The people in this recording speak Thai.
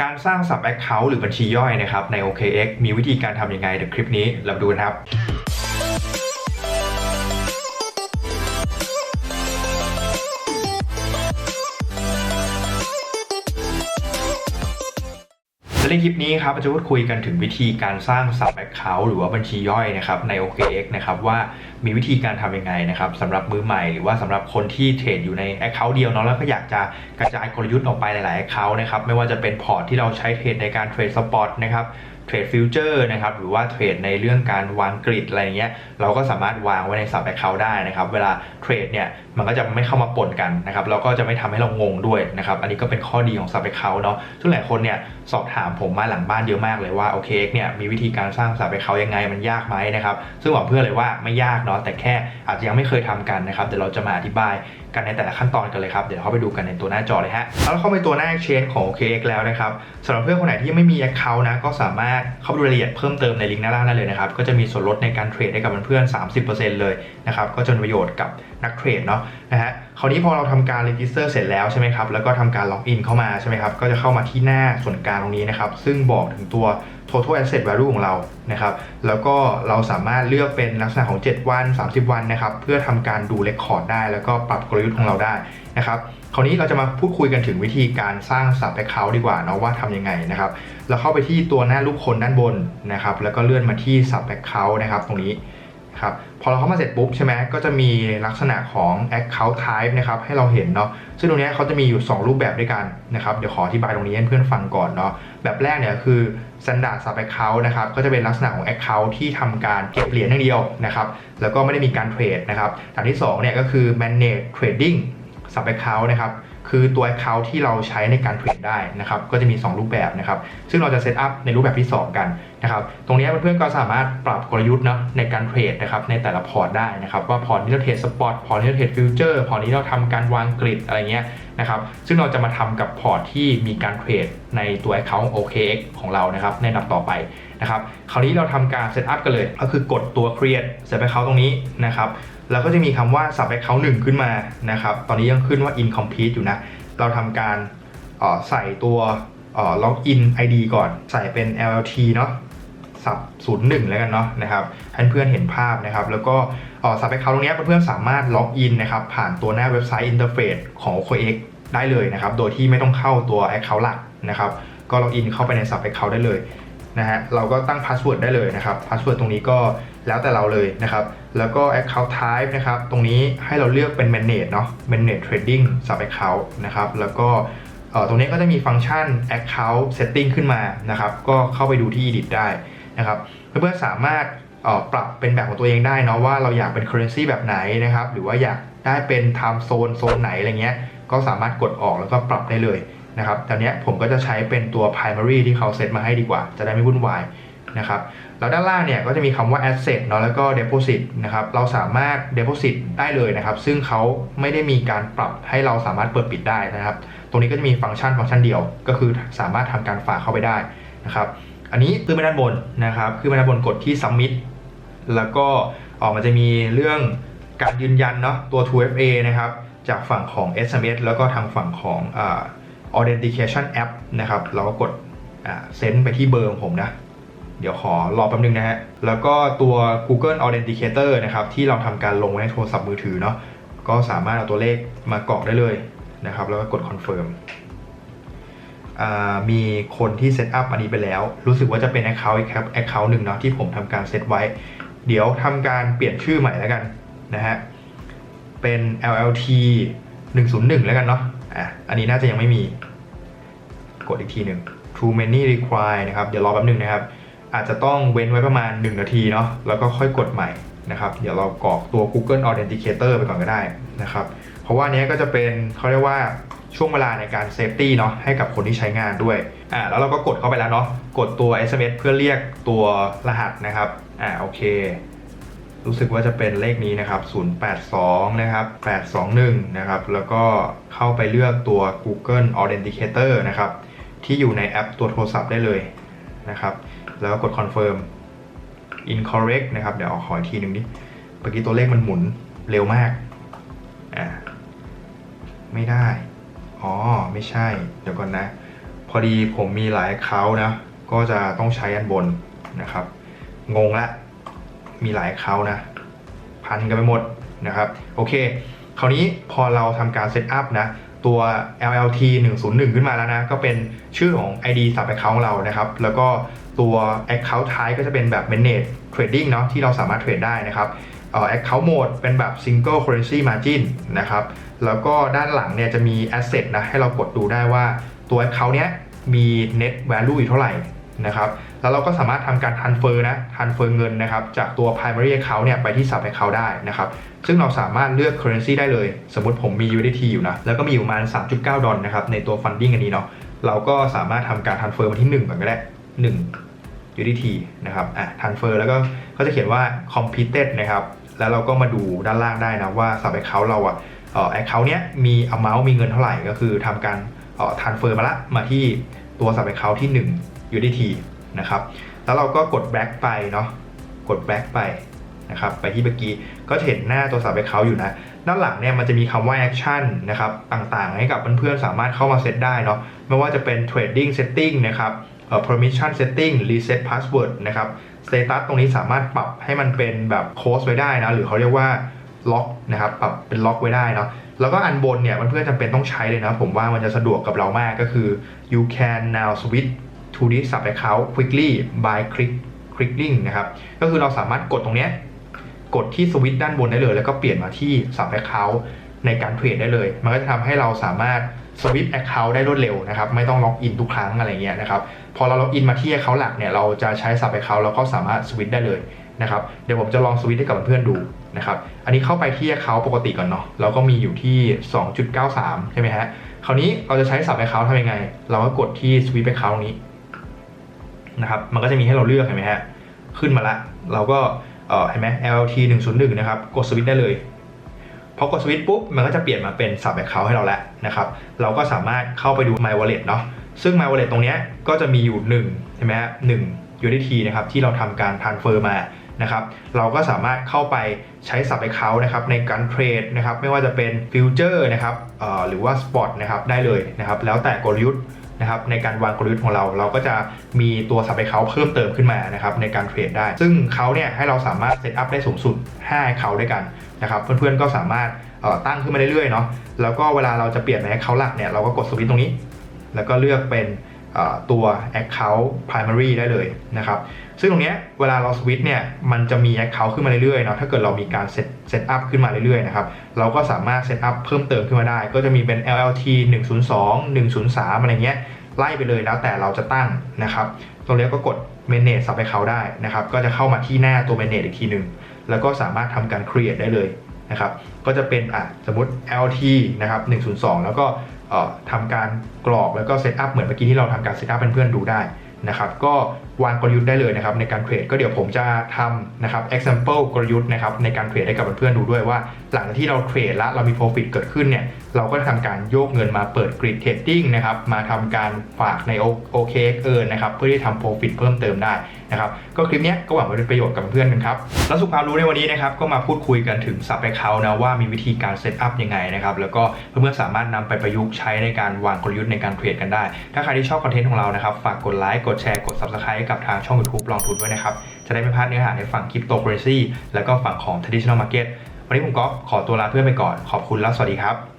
การสร้าง sub account หรือบัญชีย่อยนะครับใน OKX มีวิธีการทำยังไงเดี๋ยวคลิปนี้เราดูนะครับ และในคลิปนี้ครับเราจะพูดคุยกันถึงวิธีการสร้าง sub account หรือว่าบัญชีย่อยนะครับใน OKX นะครับว่ามีวิธีการทำยังไงนะครับสำหรับมือใหม่หรือว่าสำหรับคนที่เทรดอยู่ใน account เดียวเนาะแล้วก็อยากจะกระจายกลยุทธ์ออกไปหลายๆ account นะครับไม่ว่าจะเป็นพอร์ตที่เราใช้เทรดในการเทรดสปอตนะครับเทรดฟิวเจอร์นะครับหรือว่าเทรดในเรื่องการวางกริดอะไรเงี้ยเราก็สามารถวางไว้ใน sub account ได้นะครับเวลาเทรดเนี่ยมันก็จะไม่เข้ามาปนกันนะครับแล้วก็จะไม่ทำให้เรางงด้วยนะครับอันนี้ก็เป็นข้อดีของ sub account เนาะซึ่งหลายคนเนี่ย สอบถามผมมาหลังบ้านเยอะมากเลยว่าโอเคเนี่ยมีวิธีการสร้าง sub account ยังไงมันยากไหมนะครับซึ่งบอกเพื่อนเลยว่าไม่ยากเนาะแต่แค่อาจจะยังไม่เคยทำกันนะครับเดี๋ยวเราจะมาอธิบายกันในแต่ละขั้นตอนกันเลยครับ เดี๋ยวเข้าไปดูกันในตัวหน้าจอเลยฮะแล้วเข้าไปตัวหน้า exchange ของ OKX แล้วนะครับสำหรับเพื่อนคนไหนที่ยังไม่มี account นะก็สามารถเข้าไปดูรายละเอียดเพิ่มเติมในลิงก์หน้าล่างได้เลยนะครับก็จะมีส่วนลดในการเทรดให้กับเพื่อนๆ30%เลยนะครับก็จะเป็นประโยชน์กับนักเทรดเนาะนะฮะ คราวนี้พอเราทำการ register เสร็จแล้วใช่ไหมครับ แล้วก็ทำการล็อกอินเข้ามาใช่ไหมครับ ก็จะเข้ามาที่หน้าส่วนกลางตรงนี้นะครับ ซึ่งบอกถึงตัว total asset value ของเรา นะครับ แล้วก็เราสามารถเลือกเป็นลักษณะของ 7 วัน 30 วันนะครับ เพื่อทำการดู record ได้ แล้วก็ปรับกลยุทธ์ของเราได้นะครับ คราวนี้เราจะมาพูดคุยกันถึงวิธีการสร้าง sub account ดีกว่าเนาะว่าทำยังไงนะครับ เราเข้าไปที่ตัวหน้ารูปคนด้านบนนะครับ แล้วก็เลื่อนมาที่ sub account นะครับ ตรงนี้ ครับพอเราเข้ามาเสร็จปุ๊บใช่ไหมก็จะมีลักษณะของ account type นะครับให้เราเห็นเนาะซึ่งตรงนี้เขาจะมีอยู่ 2 รูปแบบด้วยกันนะครับเดี๋ยวขออธิบายตรงนี้ให้เพื่อนฟังก่อนเนาะแบบแรกเนี่ยคือ standard sub account นะครับก็จะเป็นลักษณะของ account ที่ทำการเก็บเหรียญอย่างเดียวนะครับแล้วก็ไม่ได้มีการเทรดนะครับอันที่2เนี่ยก็คือ manage trading sub account นะครับ คือตัว account ที่เราใช้ในการเทรดได้นะครับก็จะมี 2 รูปแบบนะครับซึ่งเราจะเซตอัพในรูปแบบที่ 2 กันนะครับตรงนี้เพื่อนๆก็สามารถปรับกลยุทธ์เนาะในการเทรดนะครับในแต่ละพอร์ตได้นะครับว่าพอร์ตนี้เราเทรดสปอตพอร์ตนี้เราเทรดฟิวเจอร์พอร์ตนี้เราทำการวางกริดอะไรเงี้ยนะครับซึ่งเราจะมาทำกับพอร์ตที่มีการเทรดในตัว Account OKX ของเรานะครับในลำดับต่อไปนะครับคราวนี้เราทำการเซตอัพกันเลยก็คือกดตัว create set account ตรงนี้นะครับ แล้วก็จะมีคำว่า sub account 1ขึ้นมานะครับ ตอนนี้ยังขึ้นว่า incomplete อยู่นะ เราทำการออใส่ตัวล็อกอิน ID ก่อน ใส่เป็น LLT เนาะสับ01แล้วกันเนาะนะครับให้เพื่อนเห็นภาพนะครับ แล้วก็สับไปเขาตรงนี้เพื่อนๆสามารถล็อกอินนะครับ ผ่านตัวหน้าเว็บไซต์อินเทอร์เฟซของ OKX ได้เลยนะครับ โดยที่ไม่ต้องเข้าตัว Account หลักนะครับ ก็ล็อกอินเข้าไปใน Sub Account ได้เลย นะฮะเราก็ตั้งพาสเวิร์ดได้เลยนะครับพาสเวิร์ดตรงนี้ก็แล้วแต่เราเลยนะครับ แล้วก็ Account Type นะครับ ตรงนี้ให้เราเลือกเป็น Manage เนาะ Manage Trading Sub Account นะครับ แล้วก็ตรงนี้ก็จะมีฟังก์ชัน Account Setting ขึ้นมานะครับ ก็เข้าไปดูที่ Edit ได้นะครับ เพื่อนๆสามารถปรับเป็นแบบของตัวเองได้เนาะว่าเราอยากเป็น Currency แบบไหนนะครับ หรือว่าอยากได้เป็น Time Zone โซนไหนอะไรเงี้ย ก็สามารถกดออกแล้วก็ปรับได้เลย นะครับตอนนี้ผมก็จะใช้เป็นตัว primary ที่เขาเซตมาให้ดีกว่า จะได้ไม่วุ่นวายนะครับแล้วด้านล่างเนี่ยก็จะมีคำว่า asset เนาะแล้วก็ deposit นะครับเราสามารถ deposit ได้เลยนะครับ ซึ่งเขาไม่ได้มีการปรับให้เราสามารถเปิดปิดได้นะครับ ตรงนี้ก็จะมีฟังก์ชันฟังก์ชันเดียว ก็คือสามารถทำการฝากเข้าไปได้นะครับ อันนี้ขึ้นไปด้านบนนะครับขึ้นไปด้านบนกดที่ submit แล้วก็ออกมันจะมีเรื่องการยืนยันเนาะตัว 2FA นะครับจากฝั่งของ SMS แล้วก็ทางฝั่งของอ่า authentication app นะครับ เราก็กดเซนไปที่เบอร์ของผมนะ เดี๋ยวขอรอแป๊บนึงนะฮะ แล้วก็ตัว Google Authenticator นะครับ ที่เราทำการลงไว้ในโทรศัพท์มือถือเนาะ ก็สามารถเอาตัวเลขมากรอกได้เลยนะครับ แล้วก็กด confirm มีคนที่เซตอัพอันนี้ไปแล้ว รู้สึกว่าจะเป็น Account อีกครับ Account หนึ่งเนาะที่ผมทำการเซตไว้ เดี๋ยวทำการเปลี่ยนชื่อใหม่แล้วกันนะฮะ เป็น LLT 101 แล้วกันเนาะ อะอันนี้น่าจะยังไม่มี กดอีกทีหนึ่ง Too many require นะครับ เดี๋ยวรอแป๊บนึงนะครับ อาจจะต้องเว้นไว้ประมาณ 1 นาทีเนาะแล้วก็ค่อยกดใหม่นะครับ เดี๋ยวเรากรอกตัว Google Authenticator ไปก่อนก็ได้นะครับ เพราะว่านี้ก็จะเป็นเขาเรียกว่าช่วงเวลาในการเซฟตี้เนาะให้กับคนที่ใช้งานด้วยอ่าแล้วเราก็กดเข้าไปแล้วเนาะกดตัว SMS เพื่อเรียกตัวรหัสนะครับอ่าโอเค รู้สึกว่าจะเป็นเลขนี้นะครับ 082 นะครับ 821 นะครับ แล้วก็เข้าไปเลือกตัว Google Authenticator นะครับ ที่อยู่ในแอปตัวโทรศัพท์ได้เลยนะครับ แล้วกด confirm incorrect นะครับ เดี๋ยวขออีกทีหนึ่งดิเมื่อกี้ตัวเลขมันหมุนเร็วมาก อ่า ไม่ได้ อ๋อ ไม่ใช่ เดี๋ยวก่อนนะ พอดีผมมีหลายเขานะ ก็จะต้องใช้อันบนนะครับ งงละ มีหลายเขานะ พันกันไปหมดนะครับโอเค คราวนี้พอเราทำการเซตอัพนะตัว LLT 101 ขึ้นมาแล้วนะ ก็เป็นชื่อของ ID sub account ของเรานะครับ แล้วก็ตัว account type ก็จะเป็นแบบ manage trading เนาะที่เราสามารถเทรดได้นะครับเอ่อ account mode เป็นแบบ single currency margin นะครับ แล้วก็ด้านหลังเนี่ยจะมี asset นะ ให้เรากดดูได้ว่าตัว account เนี้ยมี net value อยู่เท่าไหร่นะครับ แล้วเราก็สามารถทำการ transfer นะ transfer เงินนะครับจากตัว primary account เนี่ยไปที่ sub account ได้นะครับซึ่งเราสามารถเลือก currency ได้เลย สมมติผมมี USDT อยู่นะแล้วก็มีอยู่ประมาณ 3.9 ดอลนะครับในตัว funding อันนี้เนาะเราก็สามารถทำการ transfer มาที่ 1 ก่อนก็ได้ 1 USDT นะครับอะ transfer แล้วก็เขาจะเขียนว่า completed นะครับแล้วเราก็มาดูด้านล่างได้นะว่า sub account เราอะเอ่อ account เนี้ยมี amount มีเงินเท่าไหร่ก็คือทำการเอ่อ transfer มาละมาที่ตัว sub account ที่ 1 USDT นะครับ แล้วเราก็กด back ไปเนาะ กด back ไปนะครับ ไปที่เมื่อกี้ ก็เห็นหน้าตัว sub account อยู่นะ ด้านหลังเนี่ยมันจะมีคำว่า action นะครับ ต่างๆ ให้กับเพื่อนๆ สามารถเข้ามาเซตได้เนาะ ไม่ว่าจะเป็น trading setting นะครับเอ่อ permission setting reset password นะครับ status ตรงนี้สามารถปรับให้มันเป็นแบบ close ไว้ได้นะ หรือเขาเรียกว่าล็อกนะครับ ปรับเป็นล็อกไว้ได้เนาะแล้วก็อันบนเนี่ยเพื่อนๆจำเป็นต้องใช้เลยนะ ผมว่ามันจะสะดวกกับเรามากก็คือ you can now switch to this sub account quickly by click clicking นะครับ ก็คือเราสามารถกดตรงเนี้ยกดที่สวิตช์ด้านบนได้เลย แล้วก็เปลี่ยนมาที่ sub account ในการเทรดได้เลย มันก็จะทำให้เราสามารถสวิตช์ account ได้รวดเร็วนะครับ ไม่ต้องล็อกอินทุกครั้งอะไรเงี้ยนะครับ พอเราล็อกอินมาที่ account หลักเนี่ย เราจะใช้ sub account แล้วก็สามารถสวิตช์ได้เลยนะครับ เดี๋ยวผมจะลองสวิตช์ให้กับเพื่อนดูนะครับ อันนี้เข้าไปที่ account ปกติก่อนเนาะ เราก็มีอยู่ที่ 2.93 ใช่ไหมฮะ คราวนี้เราจะใช้ sub account ทำยังไง เราก็กดที่ swipe account ตรงนี้ นะครับ มันก็จะมีให้เราเลือกเห็นไหมฮะ ขึ้นมาละ เราก็เออเห็นไหม LT 101 นะครับ กดสวิตช์ได้เลยพอกดสวิตช์ปุ๊บ มันก็จะเปลี่ยนมาเป็น sub account ให้เราแล้วนะครับ เราก็สามารถเข้าไปดู My Wallet เนาะ ซึ่ง My Wallet ตรงเนี้ยก็จะมีอยู่1ใช่ไหมฮะ1 USDT นะครับที่เราทำการ transfer มานะครับ เราก็สามารถเข้าไปใช้ sub account นะครับในการเทรดนะครับ ไม่ว่าจะเป็นฟิวเจอร์นะครับเอ่อหรือว่า spot นะครับได้เลยนะครับ แล้วแต่กลยุทธ์ นะครับในการวางกลยุทธ์ของเรา เราก็จะมีตัวสับไปเขาเพิ่มเติมขึ้นมานะครับในการเทรดได้ ซึ่งเขาเนี่ยให้เราสามารถเซตอัพได้สูงสุด5เขาด้วยกันนะครับเพื่อนๆก็สามารถตั้งขึ้นมาเรื่อยๆเนาะแล้วก็เวลาเราจะเปลี่ยนในเขาหลักเนี่ยเราก็กดสวิตช์ตรงนี้ แล้วก็เลือกเป็น ตัว account primary ได้เลยนะครับ ซึ่งตรงนี้เวลาเราสวิตช์เนี่ย มันจะมี account ขึ้นมาเรื่อยๆเนาะ ถ้าเกิดเรามีการเซตเซตอัพขึ้นมาเรื่อยๆนะครับ เราก็สามารถเซตอัพเพิ่มเติมขึ้นมาได้ ก็จะมีเป็น LLT 102 103 อะไรเงี้ย ไล่ไปเลยแล้วแต่เราจะตั้งนะครับ ตรงนี้ก็กด manage sub account ได้นะครับ ก็จะเข้ามาที่หน้าตัว manage อีกทีหนึ่ง แล้วก็สามารถทำการ create ได้เลยนะครับ ก็จะเป็นอะสมมติ LT นะครับ102 แล้วก็ ทำการกรอกแล้วก็เซตอัพเหมือนเมื่อกี้ที่เราทำการเซตอัพเพื่อนๆดูได้นะครับก็วางกลยุทธ์ได้เลยนะครับในการเทรดก็เดี๋ยวผมจะทำนะครับ example กลยุทธ์นะครับในการเทรดให้กับเพื่อนๆดูด้วยว่า หลังจากที่เราเทรดแล้วเรามี profit เกิดขึ้นเนี่ยเราก็จะทำการโยกเงินมาเปิด grid trading นะครับมาทำการฝากใน OKX earn นะครับเพื่อที่ทำ profit เพิ่มเติมได้ นะครับก็คลิปนี้ก็หวังว่าจะเป็นประโยชน์กับเพื่อนๆกันครับแล้วสุขความรู้ในวันนี้นะครับก็มาพูดคุยกันถึง sub account นะว่ามีวิธีการเซตอัพยังไงนะครับแล้วก็เพื่อนๆสามารถนำไปประยุกต์ใช้ในการวางกลยุทธ์ในการเทรดกันได้ ถ้าใครที่ชอบคอนเทนต์ของเรานะครับฝากกดไลค์กดแชร์กด subscribe กับทางช่อง YouTube ลองทุนด้วยนะครับจะได้ไม่พลาดเนื้อหาในฝั่ง cryptocurrency แล้วก็ฝั่งของ traditional market วันนี้ผมก็ขอตัวลาเพื่อนไปก่อนขอบคุณและสวัสดีครับ